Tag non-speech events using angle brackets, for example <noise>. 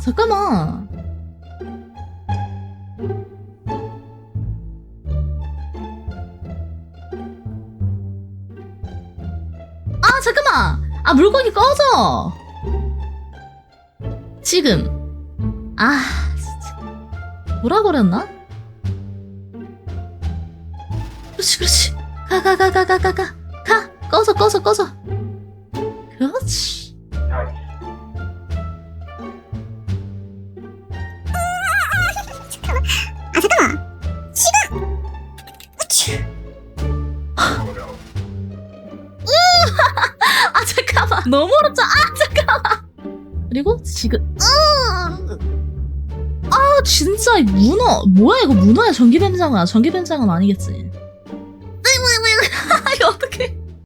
잠깐만. 아 잠깐만. 아 물건이 꺼져. 지금. 아 진짜. 뭐라 그랬나? 그렇지 그렇지. 가 가 가 가 가 가가. 꺼져 꺼져 꺼져. 그렇지. 씨. <laughs> 아 잠깐만 너무 어렵죠? 아 잠깐만. 그리고 지금 아 진짜 이 문어 뭐야 이거 문어야 전기뱀장어야 전기 뱀장은 아니겠지. 아이고 <laughs> 어떡해.